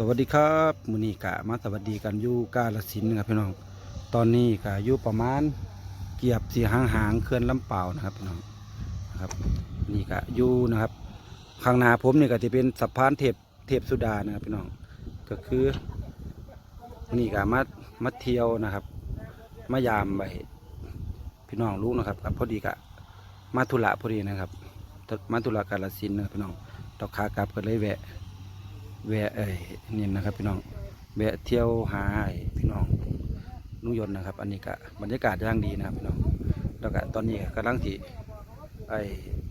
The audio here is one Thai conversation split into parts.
สวัสดีครับมือนี้กะมาสวัสดีกันอยู่กาลสินนะครับพี่น้อง ตอนนี้กะอยู่ประมาณเกียบสี่หางหางๆเขื่อนลำเปล่านะครับพี่น้องนะครับนี่กะอยู่นะครับ ข้างหน้าผมนี่ก็จะเป็นสะพานเทพเทพสุดานะครับพี่น้องก็คือนี่กะมามาเที่ยวนะครับ มายามไปพี่น้องรู้นะครับกับพอดีกะมาธุระพอดีนะครับ มาธุระกาลสินนะครับพี่น้องดอกขากลับก็เลยแวะ แวะเอ้ยนี่นะครับพี่น้องแวะเที่ยวหาไอ้พี่น้องนุ่งยนต์นะครับ อันนี้ก็บรรยากาศย่างดีนะครับพี่น้องแล้วก็ตอนนี้ก็กำลังที่ไอ้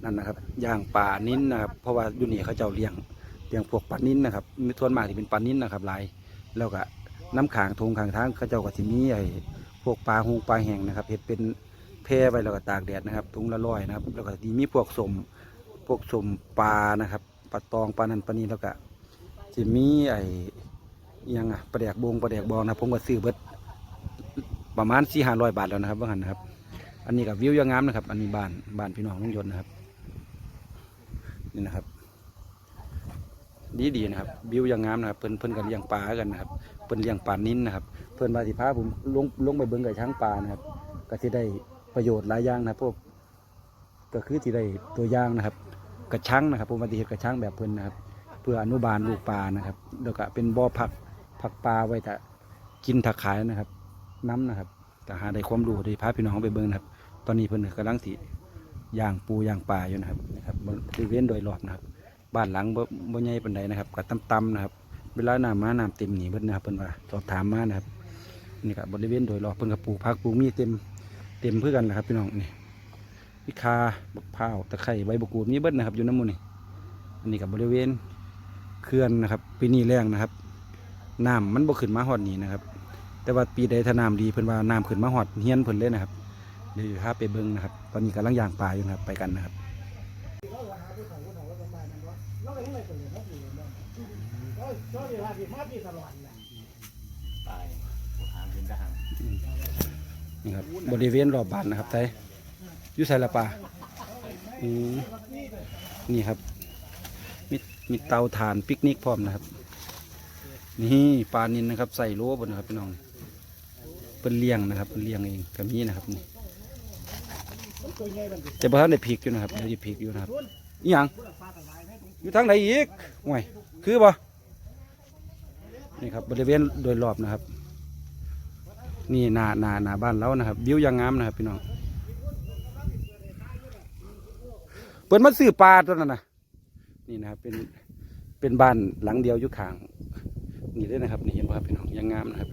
นั่นนะครับย่างป่านิ้นนะครับ เพราะว่าอยู่นี่เขาเจ้าเลี้ยงเลี้ยงพวกปลานิ้นนะครับมีส่วนมากที่เป็นปลานิ้นนะครับหลายแล้วก็น้ำขางทงขางทางเขาเจ้าก็จะมีไอ้พวกปลาหงปลาแห้งนะครับเห็ดเป็นแพร่ไว้แล้วก็ตากแดดนะครับถุงละร้อยนะครับ แล้วก็ที่มีพวกสมพวกสมปลานะครับปลาตองปลานันปลานี้แล้วก็ จะมีไอ้ยังอะประแดกบงประแดกบองนะผมก็ซื้อเบิดประมาณสี่ห้าร้อยบาทแล้วนะครับว่าหันนะครับ อันนี้กับวิวยังงามนะครับ อันนี้บ้านบ้านพี่น้องลุงยนต์นะครับนี่นะครับ ดีดีนะครับ วิวยังงามนะครับ เพิ่นเพิ่นกันเลี้ยงปลากันนะครับ เพิ่นเลี้ยงปลานิ้นนะครับ เพิ่นมาสิพาผมลงลงไปเบิ่งกับช้างปลานะครับ ก็สิได้ประโยชน์หลายอย่างนะครับพวกก็คือที่ได้ตัวอย่างนะครับ กระชังนะครับผมมาติเห็ดกระชังแบบเพิ่นนะครับ พื่ออนุบาลลูกปลานะครับแล้วก็เป็นบ่อพักผักปลาไว้แต่กินถักขายนะครับ น้ำนะครับแต่หาได้ความรู้ได้พาพี่น้องไปเบิ่งนะครับ ตอนนี้เพิ่นกำลังสิย่างปูย่างปลาอยู่นะครับนะครับบริเวณโดยรอบนะครับ บ้านหลังบ่บ่ใหญ่ปานใดนะครับก็ต่ำๆนะครับ เวลาน้ำมาน้ำเต็มหนีเบิดนะครับเพิ่นว่าสอบถามมานะครับนี่ก็บบริเวณโดยรอบเพิ่นก็ปลูกผักปลูกมีเต็มเต็มเพื่อกันนะครับ พี่น้องนี่พิคาบักพร้าวตะไคร้ใบบกูดมีเบิดนะครับอยู่น้ำมูนี่อันนี้กับบริเวณ เขื่อนนะครับ ปีนี้แรงนะครับน้ำมันบ่ขึ้นมาฮอดนี่นะครับ แต่ว่าปีใดถ้าน้ำดีเพิ่นว่าน้ำขึ้นมาฮอดเฮียนเพิ่นเลยนะครับเดี๋ยวพาไปเบิ่งนะครับ ตอนนี้กำลังย่างปลาอยู่นะครับไปกันนะครับนี่ครับบริเวณรอบบ้านนะครับไทยยู่ใส่ละปลาอืมนี่ครับ มีเตาถ่านปิกนิกพร้อมนะครับ นี่ปลานินนะครับ ใส่โลบนนะครับพี่น้องเป็นเลี้ยงนะครับเป็นเลี้ยงเองแบบนี้นะครับนี่แต่พอท่านได้พริกอยู่นะครับได้พริกอยู่นะครับอีหยังอยู่ทางไหนอีกห่วยคือบ่นี่ครับบริเวณโดยรอบนะครับ นี่นาหนานาบ้านเรานะครับวิวยังงามนะครับพี่น้องเปิดมาซื้อปลาตัวนั้นนะ นี่นะครับเป็นเป็นบ้านหลังเดียวอยู่ข้างนี่เลยนะครับนี่เห็นไหมครับพี่น้องยังงามนะครับ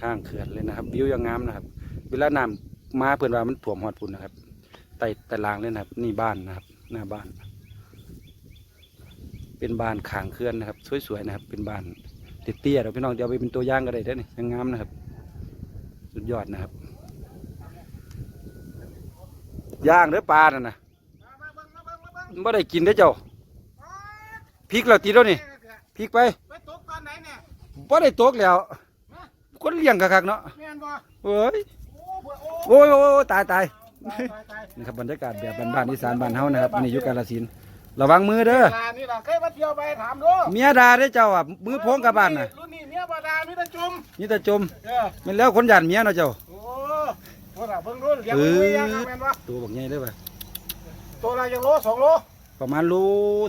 ข้างเขื่อนเลยนะครับ วิวยังงามนะครับ เวลาน้ำมาเพื่อนว่ามันถ่วมหอดพุ่นนะครับไต่แต่ลางเลยนะครับ นี่บ้านนะครับ หน้าบ้าน เป็นบ้านข้างเขื่อนนะครับ สวยๆนะครับ เป็นบ้านเตี้ยๆเราพี่น้องเดี๋ยวไปเป็นตัวอย่างก็ได้เด้นี่ยังงามนะครับ สุดยอดนะครับย่างเด้อปลาน่ะนะไม่ได้กินเด้เจ้า พริกเราตีแล้วนี่พริกไปไปตกตอนไหนเนี่ยไม่ได้ตกแล้วคนเลี้ยงคักๆเนาะแม่นบ่เอ้ยโอ้เบื่อโอ้โอ้ยโอ้ยโอ้ยตายตายตายตายตายนี่ครับบรรยากาศแบบบ้านๆอีสานบ้านเฮานะครับนี่อยู่กาฬสินธุ์ระวังมือเด้อลานี่ล่ะเคยมาเที่ยวไปถามดูเมียด่าเด้อเจ้าอะมือโพงกับบ้านน่ะรุ่นนี้เมียบ่ดามีแต่จุ่มนี่แต่จมเออแมันแล้วคนหยาดเมียเนาะเจ้าโอ้โหล่ะเบิ่งรุ่นเลี้ยงมือย่างครับแม่นบ่ตัวบักใหญ่เลยป่ะตัวละยังโลสองโล ประมาณโล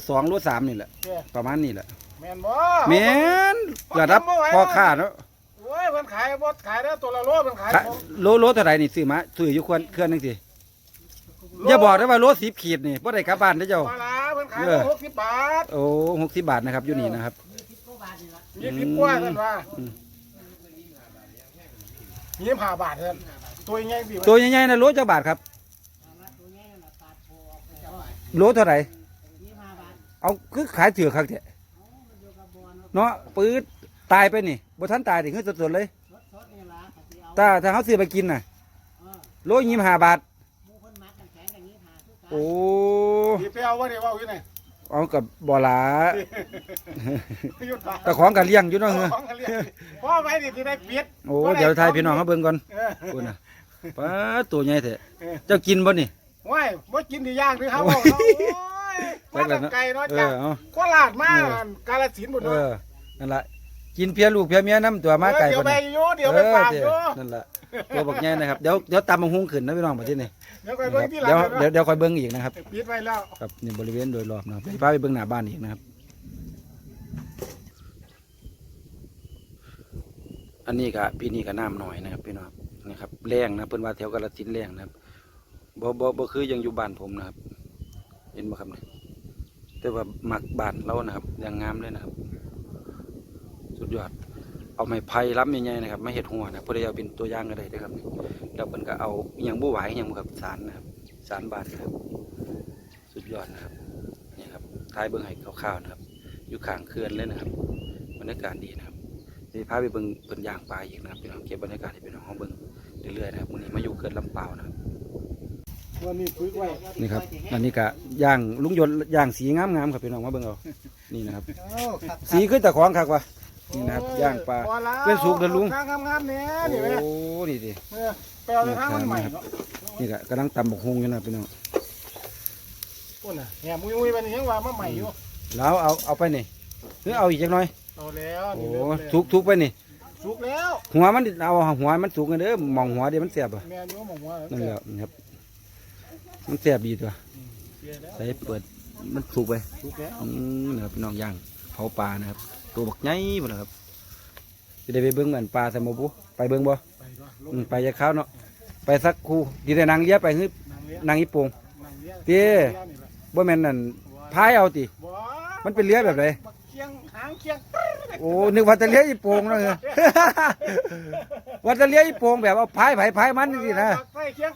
สองโลสามนี่แหละเออประมาณนี้แหละแม่นบ่แม่นระดับพ่อค้าเนาะโอ้ยเพิ่นขายบ่ขายแล้วตัวละโลเพิ่นขายขะโลโลเท่าไหร่นี่ซื้อมาซื้ออยู่ควรเครื่องนึงสิอย่าบอกได้ว่าโลสิบขีดนี่บ่ได้กลับบ้านเด้อเจ้า ปลาร้าเพิ่นขายเออ หกสิบบาทโอ้หกสิบบาทนะครับอยู่นี่นะครับ ยี่สิบกว่าเพิ่นว่าอืม ยี่สิบห้าบาทเพิ่นตัวใหญ่พี่ตัวใหญ่ๆนะโลจักบาทครับโลเท่าไหร่ เอาคือขายเถื่อครับเถอะเนาะปื๊ดตายไปนี่บ่ทันตายถึงคือสดๆเลยถ้าถ้าเขาซื้อไปกินน่ะโลยี่สิบห้าบาทโอ้พี่ไปเอาไว้เดี๋ยวเอาอยู่ไหนเอากับบ่หลาหยุดตาแต่ของกันเลี้ยงอยู่เนาะเหรอของกันเรียกพ่อไว้ดิที่ได้เปียดโอ้เดี๋ยวทายพี่น้องเขาเบิ่งก่อนเออพูดนะป้าตัวใหญ่เถอะเจ้ากินบ่นี่ว้ายบ่กินที่ย่างหรือครับ โอ้โอ้ยยมาแต่ไกลเนาะเอจ้ะอเอา โคราชมาเออ กาฬสินธุ์หมดเอเนาะอนั่นล่ะกินเพียลูกเพียเมียน้ำตัวมาไก่เดี๋ยวคนไปนี้อยู่เดี๋ยวไปฝากเออยู่อนั่นล่ะตัวบักแง่นะครับเดี๋ยวเดี๋ยวตามมาหุงขึ้นนะพี่น้องประเทศนี้เดี๋ยวไปนะคเบิ่รังบที่หลังเดี๋ยวนะเดี๋ยวเดี๋ยวคอยเบิ้งอีกนะครับ ปิดไว้แล้ว ครับนี่บริเวณโดยรอบนะครับเดี๋ยวพาไปเบิ้งหน้าบ้านอีกนะครับ อันนี้ก็ปีนี้ก็น้ำหน่อยนะครับพี่น้องนี่ครับแรงนะเพิ่นว่าแถวกาฬสินธุ์แรงนะครับบ่บ่บ่คือยังอยู่บ้านผมนะครับ เห็นบ่ครับเนี่ย แต่ว่ามักบานเรานะครับอย่างงามเลยนะครับ สุดยอด เอาไม้ไผ่ล้ำใหญ่ๆนะครับไมาเฮ็ดหัวนะเพื่อเอาเป็นตัวย่างก็ได้เด้อครับแล้วเพิ่นก็เอาอหยังบ่ไหวอหยังกับสารนะครับสารบานนะครับ สุดยอดนะครับนี่ครับท้ายเบิ้องให้คร่าวๆนะครับ อยู่ข้างเขื่อนเลยนะครับบรรยากาศดีนะครับเดี๋ยวพาไปเบิ้งเปิ่นย่างปลาอีกนะครับพี่น้องเก็บบรรยากาศให้พี่น้องเขาเบิ้งเรื่อยๆนะครับวันนี้มาอยู่เขื่อนลำเปล่านะครับ วันนี้ฝึกไว้นี่ครับ อันนี้ก็ย่างลุงยนต์ย่างสีงามๆครับพี่น้องมาเบิ้งเอา นี่นะครับ สีขึ้นแต่ของคักวะนี่นะครับย่างปลาพอแล้วเป็นสุกเด้อลุงข้างงามๆเนี่ยนี่แหละโอ้นี่ดิเออไปเอาเลยข้างมันใหม่เนาะนี่ก็กำลังตำบกฮงอยู่นะครับพี่น้องโอ้น่ะแหมมุ้ยๆมันยังว่ามาใหม่อยู่แล้วเอาเอาไปนี่หรือเอาอีกจักหน่อยเอาแล้วโอ้นี่เริ่มแล้วทุกทุกไปนี่สุกแล้ว หัวมันเอาหัวมันสุกกันเด้อมองหัวเดี๋ยวมันเสียบอะแม่อยู่หมองว่านั่นแหละนะครับ มันเสียบดีตัวเสียแล้วใส่เปิดมันสุกไปสุกแล้วอืมนะครับพี่น้องย่างเผาปลานะครับ ตัวบักใหญ่หมดเลยครับจะได้ไปเบิ้งอันปลาใส่หมบุไปเบิ้งบ่ไปก็ลงอืมไปจะเข้าวเนาะไปสักครู่ดีแต่นางเลี้ยไปฮึนางเลี้ยงนางอีโปงนางเลี้ยงเตี้ยนี่แหละบ่แม่นนั่นพายเอาติบ่มันเป็นเลี้ยแบบไหนบักเคียงหางเคียงโอ้นึกว่าจะเลี้ยอีโปงเนาะเออว่าจะเลี้ยอีโปงแบบเอาพายไผพายมันนี่นะใส่เคียง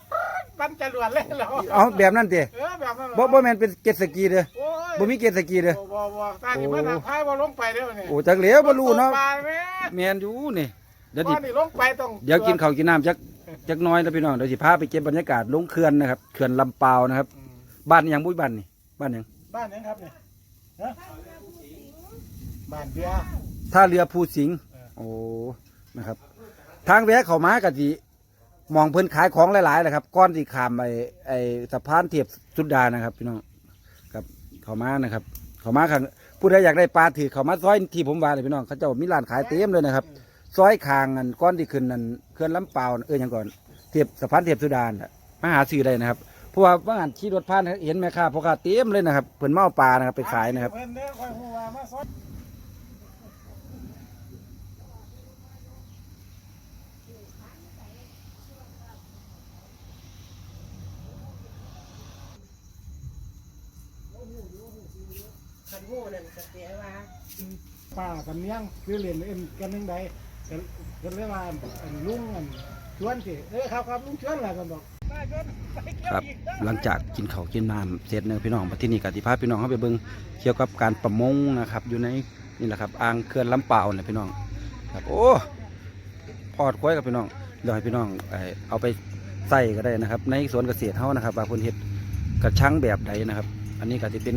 ปันจรวดเลยเหรอเอาแบบนั้นติเออแบบนั้นเหรอบ่บ่แม่นเป็นเกตสกีเด้อโอ้ยบ่มีเกตสกีเด้อ บ่บ่บ่ตานี่มันน่ะพายบ่ลงไปเด้อนี่โอ้จักเหลียวบ่รู้เนาะตกปลแม่แม่นอยู่นี่เดี๋ยวตดิอนนี้ลงไปต้องเดี๋ยวกินข้าวกินน้ำจักจักหน้อยแล้วพี่น้องเดี๋ยวสิพาไปเก็บบรรยากาศลงเขื่อนนะครับเขื่อนลำเปาวนะครับ อืมบ้านอิหยังบุ้ยบ้านนี่บ้านหยังบ้านไหนครับเนี่ยฮะบ้านเบียร์ ท่าเรือภูสิงห์โอ้นะครับ ทางแวะเข้ามากะสิ มองเพิ่นขายของหลายๆแหละครับก้อนที่ขามไอ้ไอ้สะพานเทียบสุดดานะครับพี่น้องครับเข้ามานะครับ เข้ามาครับผู้ใดอยากได้ปลาถือเข้ามาซอยที่ผมว่าเลยพี่น้องเขาเจ้ามีร้านขายเต็มเลยนะครับซอยคางอันก้อนที่ขึ้นนั่นเคลื่อนลำเปล่าเอ้ยหยังก่อนเทียบสะพานเทียบสุดานมาหาซื้อได้นะครับเพราะว่าว่างานขี่รถผ่านเห็นแม่ค้าพ่อค้าเต็มเลยนะครับเพิ่นเมาปลานะครับไปขายนะครับ เพิ่นเด้อค่อยฮู้ว่ามาซอยป้ากันเนียงคือเล่นเอ็นกันนึงใดกันกันเรียกว่าอันลุงอันชวนสิเออครับครับลุงชวนล่ะกันบอกได้เกินไปเกี่ยวครับอีกหลังจากกินข้าวกินน้ำเสร็จเนี่ยพี่น้องมาที่นี่กติพาพี่น้องเข้าไปเบิ่งเกี่ยวกับการประมงนะครับ อยู่ในนี่แหละครับอ่างเขื่อนลำเปล่าเนี่ยพี่น้องครับโอ้พอดควายกับพี่น้องเดี๋ยวให้พี่น้องเอ่อเอาไปใส่ก็ได้นะครับ ในสวนเกษตรเฮานะครับว่าเพิ่นเฮ็ดกระชังแบบใดนะครับ อันนี้ก็จะเป็น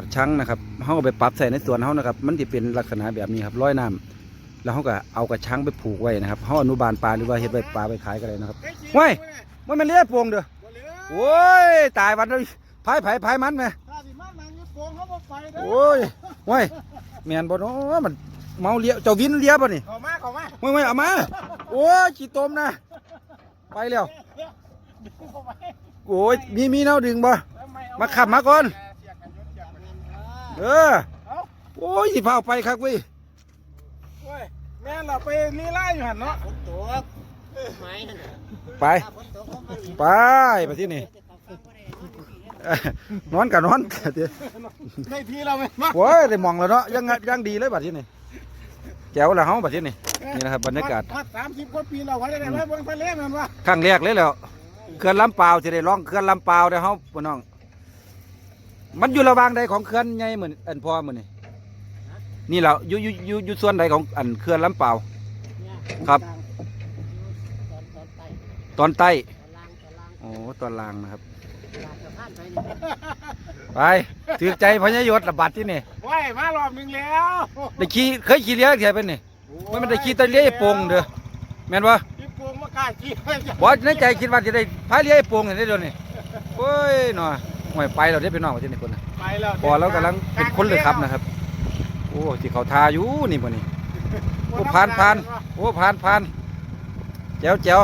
กระชังนะครับเฮาก็ไปปรับใส่ในสวนเฮานะครับ มันจะเป็นลักษณะแบบนี้ครับร้อยน้ำแล้วเฮาก็เอากระชังไปผูกไว้นะครับเฮาอนุบาลปลาหรือว่าเฮ็ดไว้ปลาไปขายก็ได้นะครับว้ยมันเป็นเลี้ยโปงเด้อโอ้ยตายวันเลยพายไผ่พายมันไหมโอ้ยโอ้ยแมนบ่เนาะมันเมาเลี้ยเจ้าวินเลี้ยบ่นี่เข้ามาเข้ามาไม่ไม่เอามาโอ้ยขี้ตมนะ ไปแล้วโอ้ยมีมีแนวดึงบ่มาขับมาก่อน เสียกันยศจับมัน เออเอ้าโอ้ยสิพาเอาไปครับเว้ยโอ้ยแม่นเราไปลีลาอยู่หั่นเนาะไม้นั่นน่ะไปถ้าฝนตกก็มาอีกไปไปที่นี่เอ้ยนอนกับนอนกันเด้อในทีเราแม่นมาโอ้ยได้มองแล้วเนาะยังยังดีเลยบัดที่นี่แจ๋วแล้วเฮาบัดที่นี่นี่นะครับบรรยากาศฮอด30กว่าปีเราไว้ได้ไหมเบิ่งทะเลแม่นว่าครั้งแรกเลยแล้วเขื่อนลำเปล่าวจะได้ร้องเขื่อนลำเปล่าวได้อเฮาพี่น้อง มันอยู่ระหว่างใดของเขื่อนใหญ่เหมือนอันพ่อมือนี่นี่แหละอยู่อยู่อยู่อยู่ส่วนใดของอันเขื่อนลำเปล่าวเนี่ยครับ ตอนตอนไต่ตอนใต้ตอนล่างตอนล่างโอ้ตอนล่างนะครับลากสะพานไปนี่ไปถือใจพญายศระบาดที่นี่ไว้มารอบหนึงแล้วได้ขี่เคยขี่เรือเถียเป็นนี่ไม่มันได้ขี่แตะเรือไอ้โป่งเด้อแม่นวะพี่โป่งมากล้าขี่ไว้จ้ะบ่ในใจคิดว่าจะได้พายเรือไอ้โป่งเห็นได้เดี๋ยวนี้โอ้ยหน่อย ห่วยไปเราได้ไปนอกที่นี่คนน่ะไปแล้วพอแล้วกำลังเป็นคนเลยครับนะครับโอ้อ้ที่เขาทาอยู่นี่บ่นี่โอ้ผ่านผ่านโอ้ผ่านผ่านแจ๋วแจ๋ว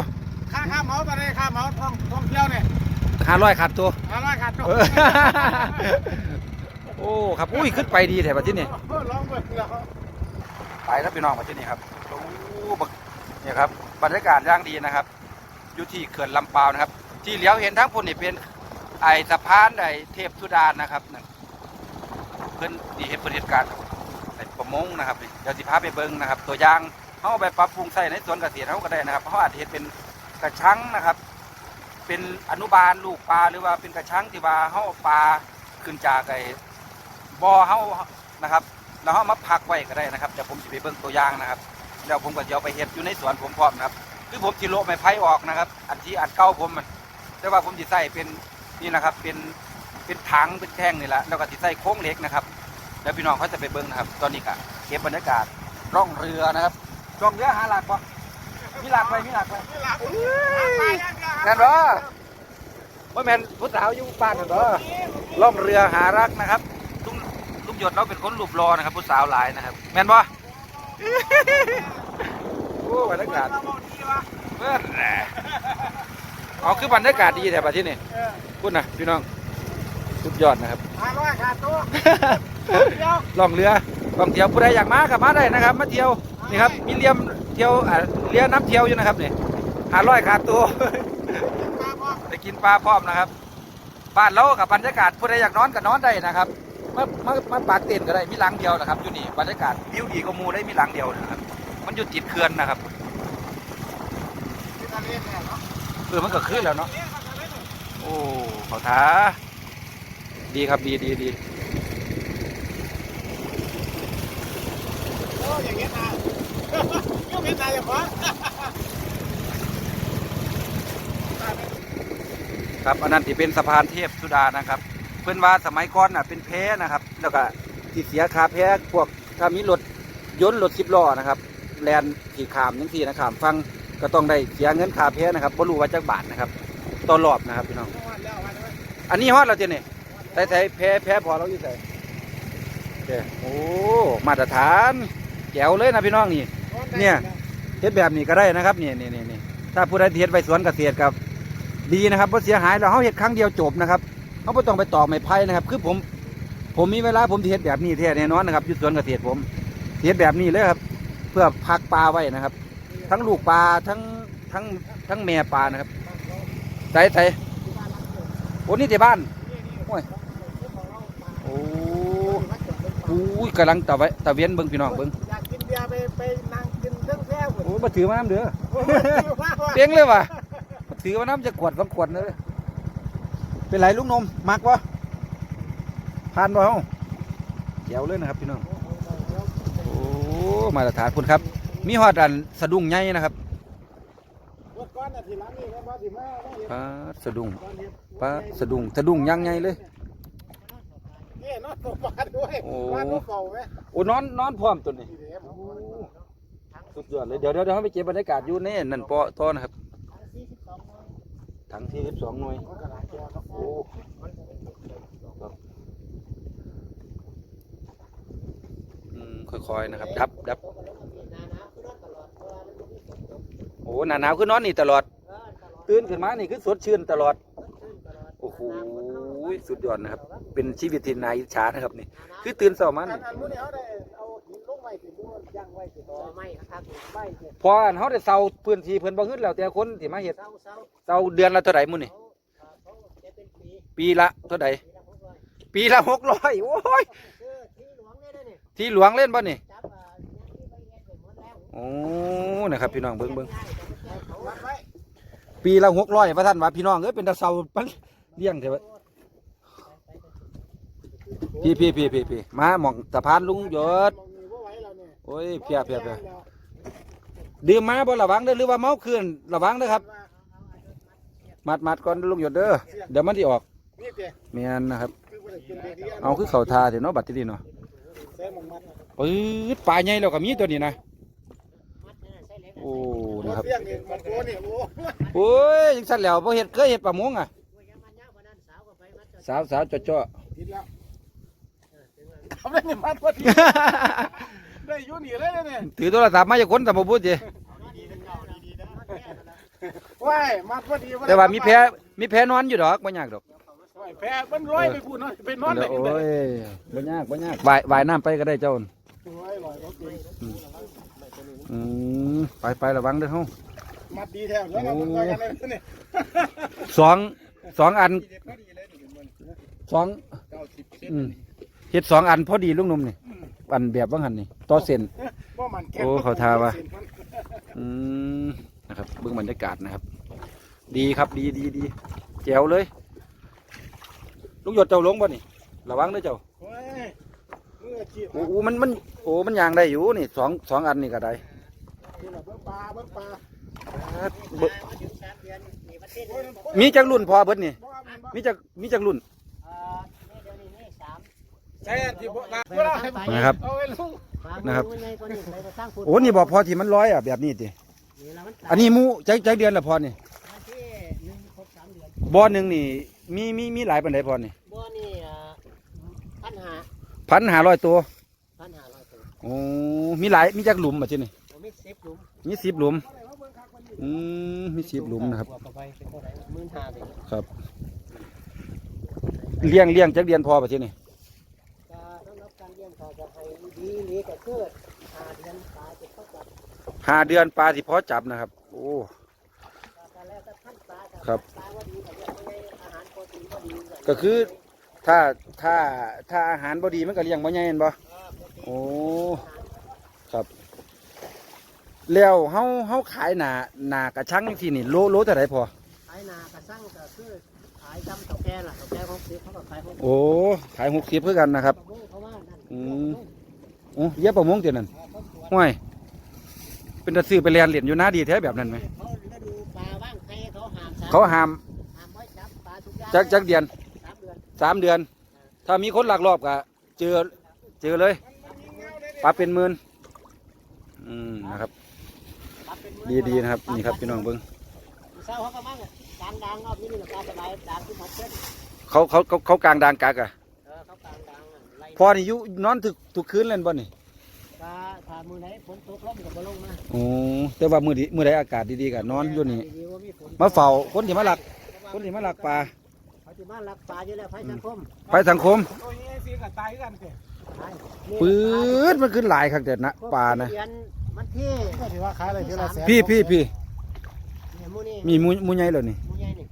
ค่าค่าเหมาตอนนี้ค่าเหมาท่องท่องเที่ยวเนี่ยห้าร้อยขาดตัวห้าร้อยขาดตัวเออโอ้ครับอุ้ยขึ้นไปดีแถวที่นี่ลองเบิกแล้วไปแล้วพี่น้องมาที่นี่ครับโอ้บักเนี่ยครับบรรยากาศย่างดีนะครับ อยู่ที่เขื่อนลำปาวนะครับ ที่เหลียวเห็นทั้งพุ่นนี่เป็น ไอสะพานไอเทพสุดานนะครับนั่นเพิ่นดีเห็นประเทศการไอประมงนะครับเดี๋ยวสิพาไปเบิ่งนะครับ ตัวอย่างเขาไปปรับปรุงใส่ในสวนเกษตรเขาก็ได้นะครับเขาอาจจะเห็นเป็นกระชังนะครับ เป็นอนุบาลลูกปลาหรือว่าเป็นกระชังที่ว่าเขาปลาขึ้นจากไอ้บ่อเขานะครับแล้วเขามาพักไว้ก็ได้นะครับเดี๋ยวผมจะไปเบิ่งตัวอย่างนะครับแล้วผมก็จะเอาไปเฮ็ดอยู่ในสวนผมพร้อมนะครับ คือผมจิโลไม้ไผ่ออกนะครับ อันที่อันเก่าผมมันแต่ว่าผมจะใส่เป็น นี่นะครับเป็นเป็นถังเป็นแท่งนี่แหละแล้วก็จะใส่โค้งเล็กนะครับ แล้วพี่น้องเขาจะไปเบิ่งนะครับ ตอนนี้ก็เก็บบรรยากาศร่องเรือนะครับร่องเรือหาหลักปะมีหลักไปมีหลักไปนั่นเหรอว่าแมนผู้สาวอยู่บ้านนั่นเหรอล่องเรือหารักนะครับลุงลุงหยดเราเป็นคนรูปรอนะครับ ผู้สาวหลายนะครับ แม่นบ่โอ้บรรยากาศเบิ่นแหล เอาคือบรรยากาศดีแต่ประเทศนี่พูดนะพี่น้องสุดยอดนะครับห้าร้อยขาดตัวเที่ยวล่องเรือล่องเที่ยวผู้ใดอยากมากับมาได้นะครับ มาเที่ยวนี่ครับมีเรียมเที่ยวอ่าเรือน้ำเที่ยวอยู่นะครับนี่หาร้อยขาดตัวมาพ่อไปกินปลาพร้อมนะครับบ้านเรากับบรรยากาศผู้ใดอยากนอนก็นอนได้นะครับมามามาปากเต็นท์ก็ได้มีหลังเดียวนะครับอยู่นี่บรรยากาศวิวดีกว่าหมูได้มีหลังเดียวนะครับ มันอยู่ติดเขื่อนนะครับ ออมันก็ขึ้นแล้วเนาะโอ้ขาท้าดีครับดีดีดีโอ้อย่างเงี้ยนะเงี้ยตายอย่างวะครับอันนั้นที่เป็นสะพานเทพสุดานะครับ เพื่อนว่าสมัยก่อนน่ะเป็นแพนะครับ แล้วก็ที่เสียคาแพพวกถ้ามีรถยนต์รถสิบล้อนะครับแลนขี่ขามทั้งสี่นะครับฟัง ก็ต้องได้เสียเงินคาแพนะครับบ่รู้ว่าจักบาทนะครับต่อรอบนะครับพี่น้อง อันนี้ฮอดเราเจนี่ใส่ใส่แพ้แพ้พอเราอยู่ใส่โอ้มาตรฐานแจ๋วเลยนะพี่น้องนี่ เนี่ยเฮ็ดแบบนี้ก็ได้นะครับนี่นี่นี่นี่ถ้าผู้ใดที่เฮ็ดไปสวนเกษตรกับดีนะครับบ่เสียหายเราเฮาเฮ็ดครั้งเดียวจบนะครับเฮาบ่ต้องไปต่อไม้ไผ่นะครับ คือผมผมมีเวลาผมเฮ็ดแบบนี้แท้แน่นอนนะครับยู่สวนเกษตรผมเฮ็ดแบบนี้เลยครับ เพื่อพักปลาไว้นะครับ ทั้งลูกปลาทั้งทั้งทั้งแม่ปลานะครับใส่ใส่โอ้นี่ที่บ้านโอ้ยโอ้โหกำลังตะไว้ตะเวียนเบิ่งพี่น้องเบิ่งอยากกินเบียร์ไปไปนั่งกินเรื่องแซ่บโอ้มาถือมาน้ำเด้อว่าว่าเต็งเลยว่ะมาถือมาน้ำจะขวดสองขวดเลยเป็นไรลูกนมมักวะผ่านบ่เฮาเดี๋ยวเลยนะครับพี่น้องโอ้มาตรฐานคุณครับ มีฮอดอันสะดุ้งใหญ่นะครับรถก้อนน่ะทีหลังนี่ก็มาสิมาว่าเห็นปลาสะดุ้งก้อนเห็นปลาสะดุ้งสะดุ้งยังไงเลยนี่นอนกับบ้านด้วยโอ้บ้านนกเก่าไหมโอ้นอนนอนพร้อมตัวนี้นี่เดี๋ยวผมสุดยอดเลยเดี๋ยวเดี๋ยวเดี๋ยวเราไปเก็บบรรยากาศอยู่ในนั่นปอตอนะครับถังที่สิบสองหน่วยโอ้ครับอืมค่อยๆนะครับ ดับดับ โอ้หนาหนาวคือนอนนี่ตลอด ตื่นขึ้นมานี่คือสดชื่นตลอด โอ้โหสุดยอดนะครับ เป็นชีวิตที่นายอิจฉานะครับนี่ คือตื่นเช้ามาอันนี่อันมื้อนี้เขาได้เอาหินลงไว้สิบ่ย่างไว้สิบ่ไม่ครับไม่สิพออันเขาได้เซาพื้นที่เพิ่นบ่ฮึดแล้วแต่คนที่มาเฮ็ดเศร้าเศร้าเซาเดือนละเท่าไหร่มื้อนี่เขาจะเป็นปีปีละเท่าไหร่ปีละหกร้อยปีละ600โอ้ยคือที่หลวงเนี่ยนะเนี่ยที่หลวงเล่นบ่นี่ อ้นะครับพี่น้องเบิ่งเบิ่งวัดไว้ปีละ600ว่าท่านว่าพี่น้องเอ้ยเป็นตาเซาปันเลี้ยงเถอะพี่พี่พี่พี่พี่มาหม่องสะพานลุงยศมองนี่บ่ไหวแล้วเนี่ยโอ้ยเพียเพียเพียดื่มมาบ่ระวังเด้อหรือว่าเมาคืนระวังเด้อครับ มัดมัดก่อนลุงหยดเด้อเดี๋ยวมันสิออกนี่เด้แม่นนะครับคือบ่ได้กินเด็กดีเอาคือเขาทาเถอะเนาะบัดนี้เนาะแซ่มมัดปื๊ดปลาใหญ่แล้วก็มีตัวนี้นะ มัดนั่นน่ะใส่เหล็ก โอ้นะนะคครัรับบเรื่องนี่มันโกนี่โอ้โอ้ยจังซั่นแล้วบ่เฮ็ดเคยเฮ็ดปลามงอะโอ้ยยังมันยาวกว่านั้นสาวก็ไปมัดจนสาวสาวจ้อกินแล้วเออถึงว่าศัพท์ได้เนี่ยมัดพอดีได้อยู่นี่เลยเนี่ยถือโทรศัพท์มาจากคนแต่บ่พูดสิว้ายมัดพอดีแต่ว่ามีแพ้มีแพ้นอนอยู่ดอกบ่ยากดอกว้ายแพ้มันร้อยไปพูดเนาะไปนอนไหนโอ้เลยยบ่ยากบ่ยากว่ายว่ายน้ำไปก็ได้เจ้าร้อยร้อยเขาเก่ง อืมไปไประวังเด้อเฮามัดดีแท้แล้วเราต้องไปกันเลยเนี่ยสองสองอันสองอืมเฮ็ดสองอันพอดีลุงหนุ่มนี่อันแบบว่าหันนี่ต่อเส้นว่ามันแข็งโอ้เขาทาว่ะ อืมนะครับเบื้องบรรยากาศนะครับ ดีครับดีดีดีแจ๋วเลยลุงหยดเจ้าลงบ่นี่ ระวังเด้อเจ้าโอ้ยมืออาชีพโอ้โหมันมันโอ้มันยางได้อยู่นี่สองสองอันนี่ก็ได้ นี่แหละเบิ้งปลาเบิ้งปลาเบิ่งถึงสามเดือนนี่ประเทศโอ้ยนี้โอ้ยมีจักรุ่นพอเบิดนี่บ่มันบ่มีจักมีจักรุ่นอ่านี่เดี๋ยวนี้นี่สามใช่อันที่บ่ลาเวลาให้นะครับเอาไว้ลงบางนะครับมือในก็นี่ไปสร้างฝุ่นโอ้นี่บอกพอที่มันร้อยอะแบบนี้ตินี่ละมันอันนี้หมูใจใจเดือนละพอนี่วันที่หนึ่งครบสามเดือนบ่อหนึ่งนี่มีมีมีหลายปันไดพอนี่บ่อนี่อ่าพันหาพันหาร้อยตัวพันหาร้อยตัวโอ้มีหลายมีจักหลุมบ่จินี่ผ มมีสิบหลุมมีบหลุม อืมมีสิบหลุมนะครับ ครับ เลี้ยงเลี้ยงจักเดือนพอบ่จินี่ก็สำหรับการเลี้ยงก็จะให้ดีนี้ก็เกิดหาเดือนตายจะเข้ากับหาเดือนปลาสิพอจับนะครับ โอ้ ครับ ก็คือถ้าถ้าถ้าอาหารบ่ดีมันก็เลี้ยงบ่ใหญ่เห็นบ่โปรตีนโอ้ แล้วเฮาเฮาขายหนาหนากระชังที่นี่โลโลเท่าไหร่พอขายนากระสั่งก็คือขายจำเต่าแก่ล่ะเต่าแก่หกสิบเขาก็ขายหกสิบโอ้ขายหกสิบเพื่อกันนะครับประมงเขาว่านั่นอืม โอ้เยี่ยประมงเดี๋ยวนั้นห่วยเป็นตะซื้อไปเรียนเหรียญอยู่หน้าดีแท้แบบนั้นไหมเขาฤดูปลาว่างใครเขาห้ามเขาห้ามห้ามไว้จับปลาทุกอย่างจักจักเดือนสามเดือนสามเดือน ถ้ามีคนลักลอบก็เจอเจอเลยปลาเป็นหมื่นอืมนะครับปลาเป็นหมื่ ดีดีๆนะครับนี่ครับพี่น้องเบิ้งเศร้าเขาก็มั่งอะดังดังๆรอบนี้นี่ปลาสบายดังขึ้นหกเส้นเขาเขาเขาเขากลางดังกักอะเออเขากลางดังอะไล่พอนี่อยู่นอนถึกทุกคืนเล่นบ่นี่ปลาถ้ามือไหนฝนตกลมกับบลงมาโอ้แต่ว่ามือดีมือใดอากาศดีๆก็นอนอยู่นี่ดีๆว่ามีฝนมาเฝ้าคนที่มาลัก คนที่มาลักปลาเขาจะมาลักปลาอยู่แล้วไฟสังคมไปสังคมโอ้ยไอ้สิกับตายกันสิไปปื๊ดมันขึ้นหลายครับเด็ดนะปลานะเดือ มันที่ก็ถือว่าขายอะไรทีละแสนพี่พี่พี่เนี่ยหมูนี่มีหมูหมูใหญ่เลยนี่ หมูใหญ่นี่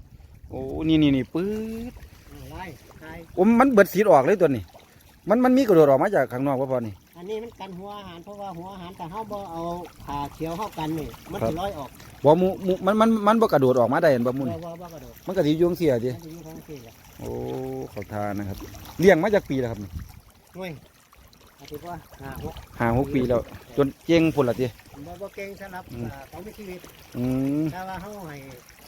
โอ้นี่นี่นี่ปื๊ดอ่าไล่ไข่โอ้มันเบิดสีออกเลยตัวนี้ มันมันมีกระโดดออกมาจากข้างนอกว่าพอนี่ อันนี้มันกันหัวอาหารเพราะว่าหัวอาหารแต่เฮาบ่เอาผ่าเขียวเข้ากันนี่มันครับสิร้อยออกบ่หมูหมูมันมันมันบ่กระโดดออกมาได้เห็นบ่หมุนว่าว่าว่ากระโดดมันก็สิอยุ่จั่งเสียดิมันจะอยู่ท้องที่อะโอ้เขาทานนะครับ เลี้ยงมาจากปีแล้วครับนี่ห่วย อาทิตย์ว่าห้าหกห้าหกปีแล้ว จนเจ๊งพุ่นละติบ่บ่เก่งสำหรับอืมอ่าของมีชีวิตอืมถ้าว่าเฮาให้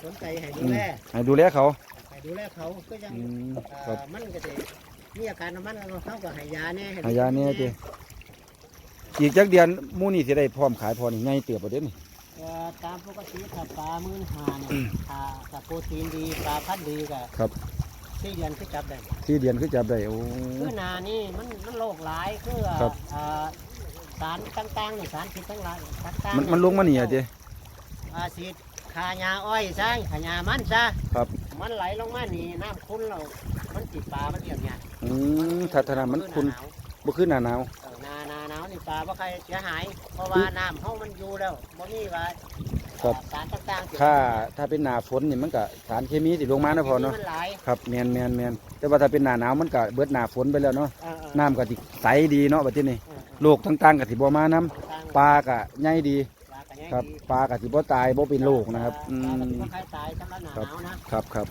สนใจให้ดูอืมแลให้ดูแลเขาให้ดูแลเขาก็ยังอืมอ่าครับมันก็จะมีอาการน้ำมันแล้วเขาก็ให้ยาแน่ให้ยาแน่ติอีกจักเดือนหมูนี่สิได้พร้อมขายพอนี่ใหญ่เติบบ่เด้นี่เอ่อตามปกติถ้าปลามื้นหาเนี่ยถ้าถ้าโปรตีนดีปลาพันธุ์ดีก็ครับ สี่เดือนคือจับได้ที่เดือนคือจับได้โอ้ คือนานี่มันมันโรคหลายคือครับ อ่าสารต่างๆนี่สารพิษทั้งหลายต่างมันมันลงมานี่อะติอาซิดขายาอ้อยซะขายามันซะครับมันไหลลงมานี่น้ำคุ้นเรา มันติดปลามันเลี้ยงยากอืมถ้าถ้าน้ำมันคุณหาวบ่คือหน้าหนาว เอ ปลาบ่ใครเสียหาย เพราะว่าน้ำเฮามันอยู่แล้วบ่มีว่าครับ สารต่างๆถ้าถ้าเป็นหน้าฝนนี่มันก็สารเคมีสิลงมานะพอเนาะมันหลายครับแมนแมนแมนแต่ว่าถ้าเป็นหน้าหนาวมันก็เบิดหน้าฝนไปแล้วเนาะเออเออน้ำก็สิใสดีเนาะบัดนี้นี่เออเออโรคต่างๆก็สิบ่มานํต่งๆปลาก็ใหญ่ดีปลาก็ยังครับดีปลาก็สิบ่ตายบ่เป็นโรคนะครับอืปลาก็มสิบ่ใครตายสำหรับหน้าหนาวนะครับครับ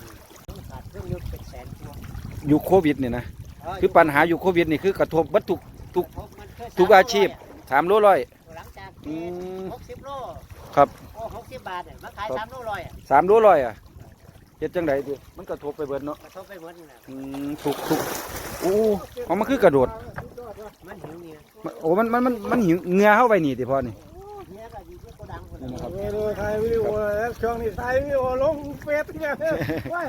ขาดเครื่องยุทธเป็นแสนตัวอยู่โควิดนี่นะเคือปัญหาอยู่โควิดนี่คือกระทบเบัดทุกทุกมันเคย ทุกอาชีพสามโลร้อย หลังจากอืที่ม หกสิบโลครับโอ้หกสิบบาทเนี่ยมาขายครับสามโลร้อยอะสามโลร้อยอะเฮ็ดจังไดดิมันกระทบไปเบิดเนาะกระทบไปหมดนี่นะอืมทุกทุกอู้เอามันคือกระโดดมันหิวเนี่ยมันโอ้มันมันมันมันหิวเหงือเข้าไปนี่ติพ่อนี่ เนี่ยก็อยู่ที่โกดังคนนี่นะครับเออดูถ่ายวิดีโอแล้วช่วงนี้ถ่ายวิดีโอลงเฟซเนี่ยว้าย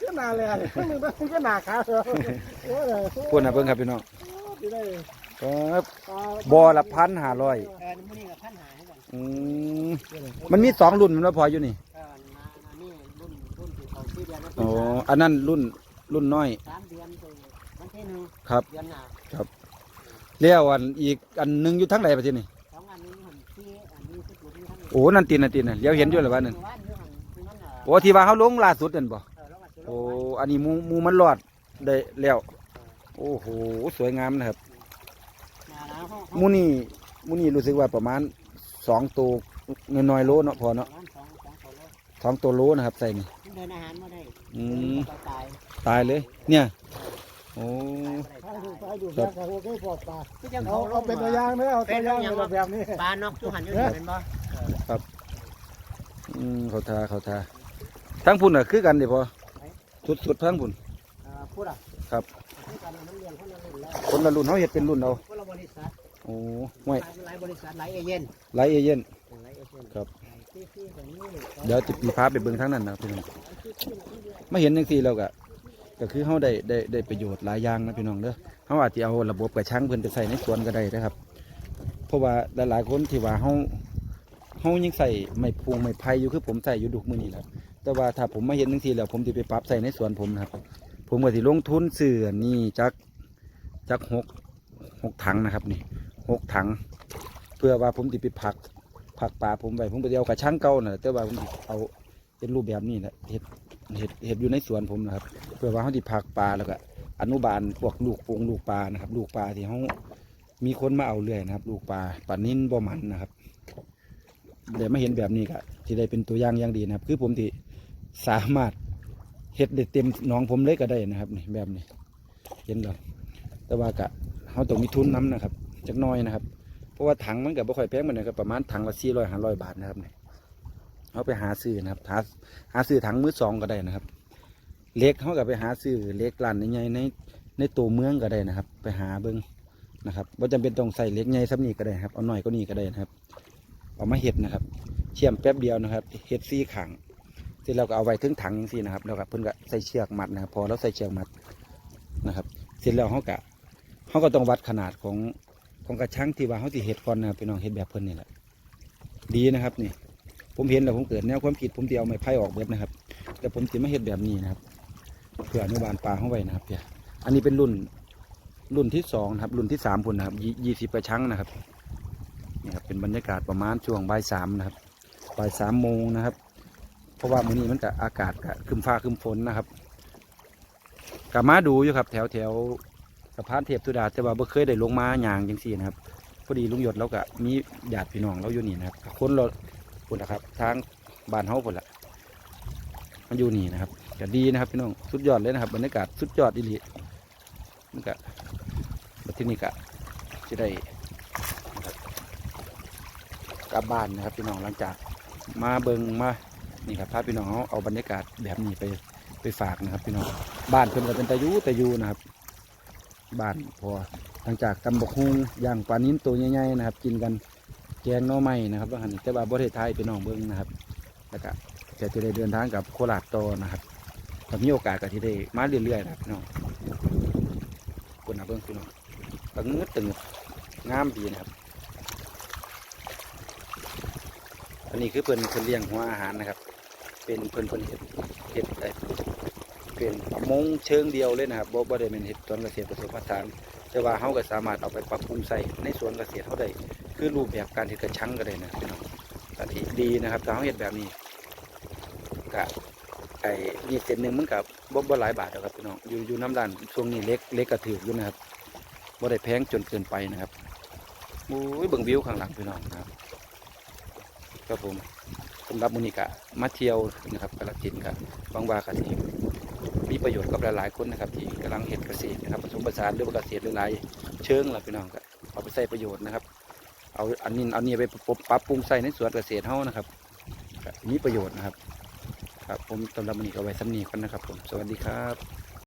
ก็นาเลยมึงต้องก็นาขาเหรอโอ้ยพวกน่ะเบิ่งครับพี่น้องที่ได้ ครับปลาบ่อละพันห้าร้อยเออน้ำมันนี่กับพันหาให้กันอืมมันมีสองรุ่นมันว่าพออยู่นี่เออนาอันนี้รุ่นรุ่นที่เขาที่เดือนนั้นเป็อ๋นอสามอันนั้นรุ่นรุ่นน้อยสามเดือนตัววันที่หนึ่งครับเดือนหน้าแล้วอันอีกอันหนึงอยู่ทั้งไหนประเทศนี่สองอันนี้ผมที่อันนี้ที่จุดนี้ทั้งนี้โอ้นั่นตีนนั่นตีนน่ะเดี๋ยวเห็นอยู่แล้วว่านั่นว่านอยู่หันคือมันอะโอ้ที่ว่าเขาลงล่าสุดนั่นบ่เออแล้วก็จะลโอ้งอันนี้หมูหมูมันรอดได้แล้วโอ้โหสวยงามนะครับ มาแล้วเขา ห มูนี่หมูนี่รู้สึกว่าประมาณสองตัวน้อยๆโลเนาะพอเนาะประมาณสองสองคนแล้วสองตัวโลนะครับใส่นี่เดินอาหารมาได้อืมตายตายตายเลย เนี่ย โอ้ไปดูไปดูแบกเขาโอเคปลอดปลาที่จังเอาเขาเอาเป็นตัวอย่างเนอะเอาตัวอย่างในแบบนี้ปลานกจุหันอยู่เป็นบ่อืมเขาทาเขาทาทั้งพุ่นอะคือกันเดี๋ยวพอสุดสุดทั้งพุ่นเอ่อพูดอะครับที่การมันเรียนคนละรุ่นแล้วคนละรุ่นเขาเห็ดเป็นรุ่นเอาคนละบริษัท โอ้ไม่หลายบริษัทหลายเอเย่นไลท์เอเย่น หลายเอเย่นครับ ที่ที่แบบนี้เดี๋ยวจะปีพาไปเบิ่งทั้งนั้นนะครับพี่น้องมาเห็นจังซี่แล้วก็ก็คือเขาได้ได้ได้ประโยชน์หลายอย่างนะพี่น้องเด้อเขาอาจจะเอาระบบกระชังเพิ่นไปใส่ในสวนก็ได้นะครับ เพราะว่าหลายๆคนที่ว่าเขาเขายังใส่ไม้พวงไม้ไผ่อยู่คือผมใส่อยู่ดุกมือนี่แหละแต่ว่าถ้าผมมาเห็นจังซี่แล้วผมจะไปปรับใส่ในสวนผมนะครับ ผมก็สิลงทุนซื้ออันนี่จักจักหกหกถังนะครับนี่ หกถัง เพื่อว่าผมจะไปผักผักป่าผมไว้ผมไปเอากระชังเก่าน่ะแต่ว่าผมเอาเป็นรูปแบบนี้แหละเห็ดเห็ดเห็ดอยู่ในสวนผมนะครับ เพื่อว่าเขาที่ผักปลาแล้วก็อนุบาลพวกลูกปงลูกปลานะครับ ลูกปลาที่เขามีคนมาเอาเรื่อยนะครับ ลูกปลาปลานิ่นบ่มันนะครับเดี๋ยวมาเห็นแบบนี้ก็ที่ได้เป็นตัวอย่างอย่างดีนะครับ คือผมที่สามารถเห็ดได้เต็มหน้องผมเลยก็ได้นะครับนี่แบบนี้ เห็นแล้วแต่ว่ากะเขาต้องมีทุนน้ำนะครับ จักหน้อยนะครับ เพราะว่าถังมันกับบ่ค่อยแพงเหมือนกันครับประมาณถังละสี่ร้อยห้าร้อยบาทนะครับเนี่ยเอาไปหาซื้อนะครับ หาหาซื้อถังมือสองก็ได้นะครับ เล็กเขากับไปหาซื้อเล็กร้านใหญ่ในในตัวเมืองก็ได้นะครับ ไปหาเบิ้งนะครับว่าจำเป็นต้องใส่เล็กใหญ่ซ้ำนี้ก็ได้ครับ เอาหน่อยก็นี่ก็ได้นะครับ เอามาเห็ดนะครับ เชื่อมแป๊บเดียวนะครับเห็ดซี่ขังเสร็จแล้วก็เอาไว้ถึงถังอย่างซี่นะครับแล้วก็เพิ่นก็ใส่เชือกมัดนะครับ พอแล้วใส่เชือกมัดนะครับ เสร็จแล้วเขาก็เขาก็ต้องวัดขนาดของ ของกระชังที่ว่าเขาสิเห็ดก่อนนะครับพี่น้องเห็ดแบบเพิ่นนี่แหละดีนะครับนี่ ผมเห็นแล้วผมเกิดแนวความคิดผมจะเอาไม้ไผ่ออกเบิดนะครับ แต่ผมจะไม่เห็ดแบบนี้นะครับเพื่ออนุบาลปลาเข้าไว้นะครับเพี่ยอันนี้เป็นรุ่นรุ่นที่สองนะครับ รุ่นที่สามพุ่นนะครับยี่สิบกระชังนะครับนี่ครับเป็นบรรยากาศประมาณช่วงบ่ายสามนะครับบ่ายสามโมงนะครับ เพราะว่ามื้อนี้มันก็อากาศก็คึมฟ้าคึมฝนนะครับกลับมาดูอยู่ครับ แถวแถว สะพานเทพสุดาแต่ว่าบ่เคยได้ลงมาอย่างจังซี่นะครับพอดีลุงหยดเราก็มีญาติพี่น้องเราอยู่นี่นะครับคนเราพุ่นละครับ ทางบ้านเฮาพุ่นละมันอยู่นี่นะครับก็ดีนะครับพี่น้องสุดยอดเลยนะครับบรรยากาศสุดยอดอีหลีมันก็บัดที่นี่ก็จะได้กลับบ้านนะครับพี่น้องหลังจากมาเบิงมานี่ครับพาพี่น้องเขาเอาบรรยากาศแบบนี้ไปไปฝากนะครับพี่น้องบ้านเพิ่นก็เป็นตะยูตะยูนะครับ บ้านพอหลังจากตำบกฮุงย่างปลานิ้นตัวใหญ่ๆนะครับ กินกันแกงน่อไม้นะครับว่าหันแต่ว่าประเทศไทยเป็นน้องเบิ้งนะครับ แล้วก็จะจะได้เดินทางกับโคราชต่อนะครับถ้ามีโอกาสก็ที่ได้มาเรื่อยๆนะครับน้องคนนะเบิ้งพี่น้องตึงตึงงามดีนะครับ อันนี้คือเพิ่นเพิ่นเลี้ยงหัวอาหารนะครับ เป็นเพิ่นเพิ่นเห็ดเห็ดได้ เป็นมงเชิงเดียวเลยนะครับบ่บ่ได้เป็นเห็ดสวนเกษตรผสมผสานแต่ว่าเฮาก็สามารถเอาไปปรับปรุงใส่ในสวนเกษตรเฮาได้คือรูปแบบการเฮ็ดกระชังก็ได้นะพี่น้องก็ที่ดีนะครับถ้าเฮาเฮ็ดแบบนี้ก็ไอ้นี่เส้นหนึงมันก็บ่บ่หลายบาทหรอกครับพี่น้องอยู่อยู่น้ำร้านช่วงนี้เล็กเล็กก็ถืออยู่นะครับบ่ได้แพงจนเกินไปนะครับโอ้ยเบิ่งวิวข้างหลังพี่น้องนะครับครับผมสำหรับมื้อนี้ก็มาเที่ยวนะครับกาฬสินก็บางวาก็สิ มีประโยชน์กับหลายๆคนนะครับ ที่กำลังเห็ดเกษตรนะครับผสมผสานหรือว่าเกษตรหลายๆเชิงล่ะพี่น้องก็เอาไปใส่ประโยชน์นะครับ เอาอันนี้เอานี่ไปปรับปรุงใส่ในสวนเกษตรเฮานะครับมีประโยชน์นะครับ ครับผมตำรับมันนี้ก็ไว้สำนีกันนะครับผมสวัสดีครับ